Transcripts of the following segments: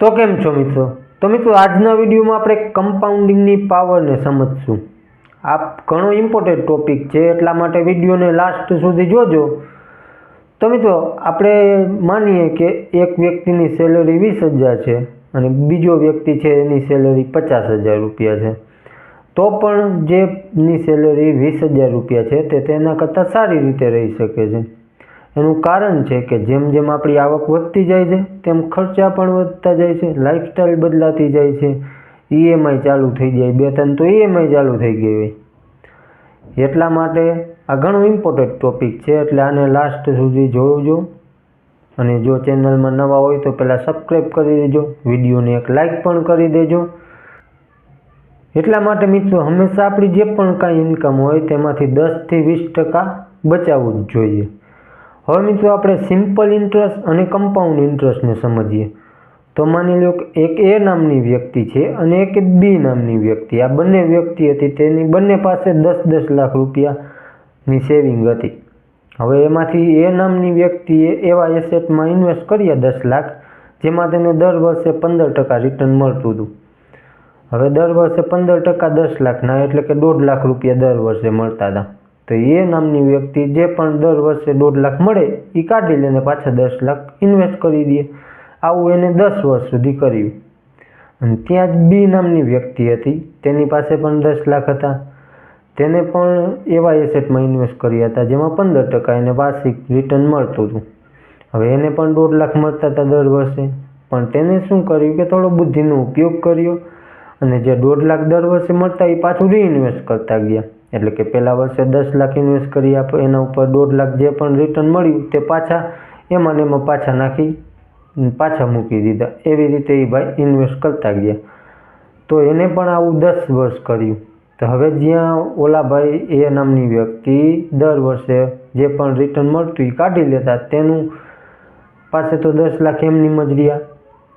તો કેમ છો મિત્રો? તો મિત્રો, આજના વિડીયોમાં આપણે કમ્પાઉન્ડિંગની પાવરને સમજશું. આ ઘણો ઇમ્પોર્ટન્ટ ટોપિક છે, એટલા માટે વિડીયોને લાસ્ટ સુધી જોજો. તો મિત્રો, આપણે માનીએ કે એક વ્યક્તિની સેલરી વીસ હજાર છે અને બીજો વ્યક્તિ છે એની સેલરી પચાસ હજાર રૂપિયા છે. તો પણ જેની સેલરી વીસ હજાર રૂપિયા છે તે તેના કરતાં સારી રીતે રહી શકે છે. એનું કારણ છે કે જેમ જેમ આપણી આવક વધતી જાય છે, તેમ ખર્ચા પણ વધતા જાય છે લાઈફસ્ટાઈલ બદલાતી જાય છે. ઈએમઆઈ ચાલુ થઈ જાય, બે ત્રણ તો ઈએમઆઈ ચાલુ થઈ ગઈ હોય. એટલા માટે આ ઘણો ઇમ્પોર્ટન્ટ ટોપિક છે, એટલે આને લાસ્ટ સુધી જોજો અને જો ચેનલમાં નવા હોય તો પહેલાં સબસ્ક્રાઈબ કરી દેજો, વિડીયોને એક લાઈક પણ કરી દેજો. એટલા માટે મિત્રો, હંમેશા આપણી જે પણ કાંઈ ઇન્કમ હોય તેમાંથી દસથી વીસ ટકા બચાવવું જ જોઈએ. હવે મિત્રો આપણે સિમ્પલ ઇન્ટરેસ્ટ અને કમ્પાઉન્ડ ઇન્ટરેસ્ટને સમજીએ. તો માની લો કે એક એ નામની વ્યક્તિ છે અને એક બી નામની વ્યક્તિ. આ બંને વ્યક્તિ હતી, તેની બંને પાસે દસ દસ લાખ રૂપિયાની સેવિંગ હતી. હવે એમાંથી એ નામની વ્યક્તિએ એવા એસેટમાં ઇન્વેસ્ટ કર્યા દસ લાખ, જેમાં તેને દર વર્ષે પંદર ટકા રિટર્ન મળતું હતું. હવે દર વર્ષે પંદર ટકા દસ લાખના, એટલે કે દોઢ લાખ રૂપિયા દર વર્ષે મળતા હતા. તો એ નામની વ્યક્તિ જે પણ દર વર્ષે દોઢ લાખ મળે એ કાઢી લઈને પાછા દસ લાખ ઇન્વેસ્ટ કરી દે. આવું એને દસ વર્ષ સુધી કર્યું. અને ત્યાં જ બી નામની વ્યક્તિ હતી. તેની પાસે પણ દસ લાખ હતા. તેને પણ એવા એસેટમાં ઇન્વેસ્ટ કર્યા હતા, જેમાં પંદર ટકા એને વાર્ષિક રિટર્ન મળતું હતું. હવે એને પણ દોઢ લાખ મળતા હતા દર વર્ષે. પણ તેને શું કર્યું કે થોડો બુદ્ધિનો ઉપયોગ કર્યો અને જે દોઢ લાખ દર વર્ષે મળતા એ પાછું રીઇન્વેસ્ટ કરતા ગયા. એટલે કે પહેલા વર્ષે દસ લાખ ઇન્વેસ્ટ કરી આપણે એના ઉપર દોઢ લાખ જે પણ રિટર્ન મળ્યું તે પાછા એમાં ને એમાં પાછા નાખી પાછા મૂકી દીધા. એવી રીતે એ ભાઈ ઇન્વેસ્ટ કરતા ગયા. તો એને પણ આવું દસ વર્ષ કર્યું. તો હવે જ્યાં ઓલા ભાઈ એ નામની વ્યક્તિ દર વર્ષે જે પણ રિટર્ન મળતું એ કાઢી લેતા, તેનું પાસે તો દસ લાખ એમની મજરિયા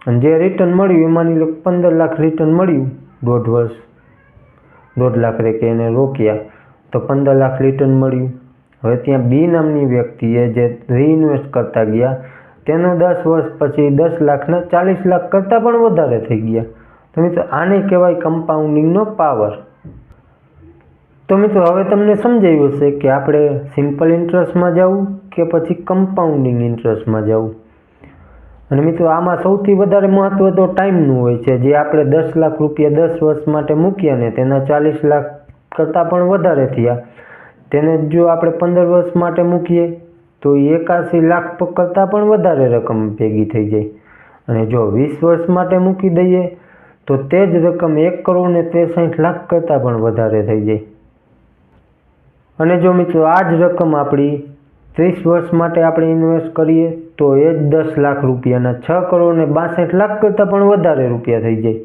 અને જે રિટર્ન મળ્યું, એ માની લો પંદર લાખ રિટર્ન મળ્યું દોઢ વર્ષ. દોઢ લાખ રે એને રોક્યા તો પંદર લાખ રિટર્ન મળ્યું. હવે ત્યાં બી નામની વ્યક્તિએ જે રીઇન્વેસ્ટ કરતા ગયા, તેનો દસ વર્ષ પછી દસ લાખના ચાલીસ લાખ કરતાં પણ વધારે થઈ ગયા. તો મિત્રો, આને કહેવાય કમ્પાઉન્ડિંગનો પાવર તો મિત્રો, હવે તમને સમજાયું હશે કે આપણે સિમ્પલ ઇન્ટરેસ્ટમાં જવું કે પછી કમ્પાઉન્ડિંગ ઇન્ટરેસ્ટમાં જવું અને મિત્રો, આમાં સૌથી વધારે મહત્ત્વ તો ટાઈમનું હોય છે. જે આપણે દસ લાખ રૂપિયા દસ વર્ષ માટે મૂક્યા ને, તેના ચાલીસ લાખ કરતાં પણ વધારે થયા. તેને જો આપણે પંદર વર્ષ માટે મૂકીએ, તો એકાસી લાખ કરતાં પણ વધારે રકમ ભેગી થઈ જાય. અને જો વીસ વર્ષ માટે મૂકી દઈએ, તો તે જ રકમ એક કરોડ ને ત્રેસઠ લાખ કરતાં પણ વધારે થઈ જાય. અને જો મિત્રો, આ જ રકમ આપણી ત્રીસ વર્ષ માટે આપણે ઇન્વેસ્ટ કરીએ તો એ જ દસ લાખ રૂપિયાના છ કરોડ ને બાસઠ લાખ કરતાં પણ વધારે રૂપિયા થઈ જાય.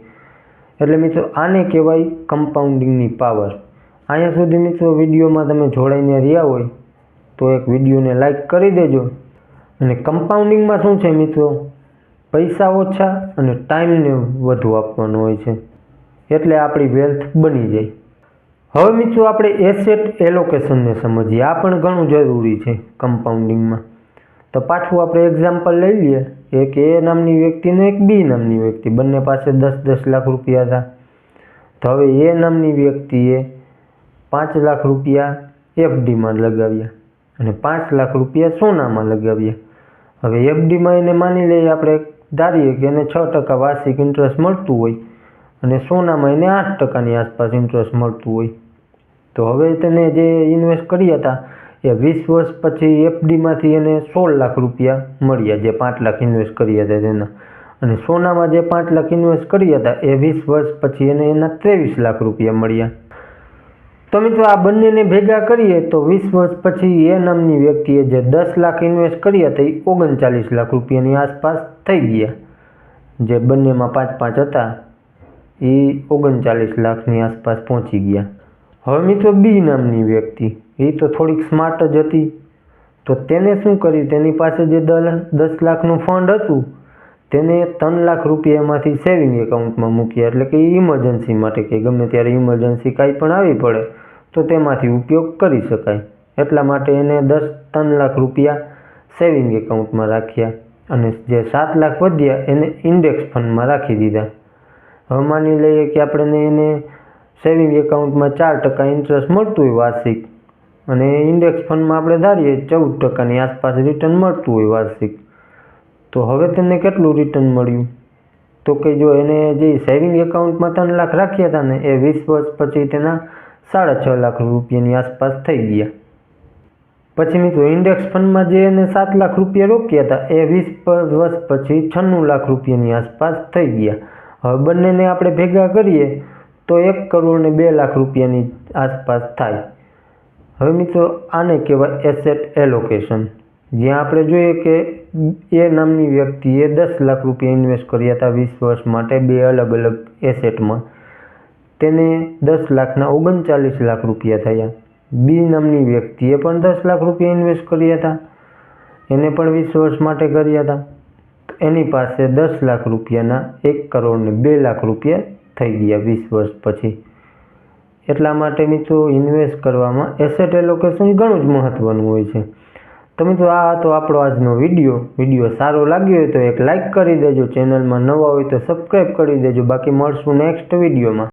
એટલે મિત્રો આને કહેવાય કમ્પાઉન્ડિંગની પાવર અહીંયા સુધી મિત્રો વિડીયોમાં તમે જોડાઈને રહ્યા હોય તો એક વિડીયોને લાઈક કરી દેજો. અને કમ્પાઉન્ડિંગમાં શું છે મિત્રો? પૈસા ઓછા અને ટાઈમને વધુ આપવાનો હોય છે. એટલે આપણી વેલ્થ બની જાય. હવે મિત્રો આપણે એસેટ એલોકેશનને સમજીએ. આ પણ ઘણું જરૂરી છે કમ્પાઉન્ડિંગમાં તો પાછું આપણે એક્ઝામ્પલ લઈ લઈએ. એક એ નામની વ્યક્તિને એક બી નામની વ્યક્તિ. બંને પાસે દસ દસ લાખ રૂપિયા હતા. તો હવે એ નામની વ્યક્તિએ પાંચ લાખ રૂપિયા એફડીમાં લગાવ્યા અને પાંચ લાખ રૂપિયા સોનામાં લગાવ્યા. હવે એફડીમાં એને માની લઈએ આપણે ધારીએ કે એને છ ટકા વાર્ષિક ઇન્ટરેસ્ટ મળતું હોય અને સોનામાં એને આઠ ટકાની આસપાસ ઇન્ટરેસ્ટ મળતું હોય. તો હવે તેને જે ઇન્વેસ્ટ કર્યા હતા, એ વીસ વર્ષ પછી એફડીમાંથી એને સોળ લાખ રૂપિયા મળ્યા જે પાંચ લાખ ઇન્વેસ્ટ કર્યા હતા તેના. અને સોનામાં જે પાંચ લાખ ઇન્વેસ્ટ કર્યા હતા, એ વીસ વર્ષ પછી એને એના ત્રેવીસ લાખ રૂપિયા મળ્યા. તો મિત્રો આ બંનેને ભેગા કરીએ તો વીસ વર્ષ પછી એ નામની વ્યક્તિએ જે દસ લાખ ઇન્વેસ્ટ કર્યા હતા, એ ઓગણચાલીસ લાખ રૂપિયાની આસપાસ થઈ ગયા. જે બંનેમાં પાંચ પાંચ હતા, એ ઓગણચાલીસ લાખની આસપાસ પહોંચી ગયા. હવે મિત્રો બી નામની વ્યક્તિ. એ તો થોડીક સ્માર્ટ જ હતી. તો તેને શું કર્યું? તેની પાસે જે દસ લાખનું ફંડ હતું, તેને ત્રણ લાખ રૂપિયા એમાંથી સેવિંગ એકાઉન્ટમાં મૂક્યા. એટલે કે ઇમરજન્સી માટે કે ગમે ત્યારે ઇમરજન્સી કાંઈ પણ આવી પડે, તો તેમાંથી ઉપયોગ કરી શકાય. એટલા માટે એને દસ, ત્રણ લાખ રૂપિયા સેવિંગ એકાઉન્ટમાં રાખ્યા અને જે સાત લાખ વધ્યા એને ઇન્ડેક્સ ફંડમાં રાખી દીધા. હવે માની લઈએ કે આપણે એને સેવિંગ એકાઉન્ટમાં ચાર ટકા ઇન્ટરેસ્ટ મળતું હોય વાર્ષિક. અને ઇન્ડેક્સ ફંડમાં આપણે ધારીએ ચૌદ ટકાની આસપાસ રિટર્ન મળતું હોય વાર્ષિક. તો હવે તેને કેટલું રિટર્ન મળ્યું? તો કે જો એને જે સેવિંગ એકાઉન્ટમાં ત્રણ લાખ રાખ્યા હતા ને, એ વીસ વર્ષ પછી તેના સાડા છ લાખ રૂપિયાની આસપાસ થઈ ગયા. પછી મિત્રો ઇન્ડેક્સ ફંડમાં જે એને સાત લાખ રૂપિયા રોક્યા હતા, એ વીસ વર્ષ પછી છન્નું લાખ રૂપિયાની આસપાસ થઈ ગયા. હવે બંનેને આપણે ભેગા કરીએ તો એક કરોડ ને બે લાખ રૂપિયાની આસપાસ થાય. હવે મિત્રો આને કહેવાય એસેટ એલોકેશન જ્યાં આપણે જોઈએ કે એ નામની વ્યક્તિએ દસ લાખ રૂપિયા ઇન્વેસ્ટ કર્યા હતા વીસ વર્ષ માટે બે અલગ અલગ એસેટમાં તેને દસ લાખના ઓગણચાલીસ લાખ રૂપિયા થયા. બી નામની વ્યક્તિએ પણ દસ લાખ રૂપિયા ઇન્વેસ્ટ કર્યા હતા. એને પણ વીસ વર્ષ માટે કર્યા હતા. એની પાસે દસ લાખ રૂપિયાના એક કરોડ ને બે લાખ રૂપિયા થઈ ગયા વીસ વર્ષ પછી. એટલા માટે મિત્રો ઇન્વેસ્ટ કરવામાં એસેટ એલોકેશન ઘણું જ મહત્ત્વનું હોય છે. તો મિત્રો આ હતો આપણો આજનો વીડિયો વીડિયો સારો લાગ્યો હોય તો એક લાઇક કરી દેજો. ચેનલમાં નવા હોય તો સબસ્ક્રાઈબ કરી દેજો. બાકી મળશું નેક્સ્ટ વિડીયોમાં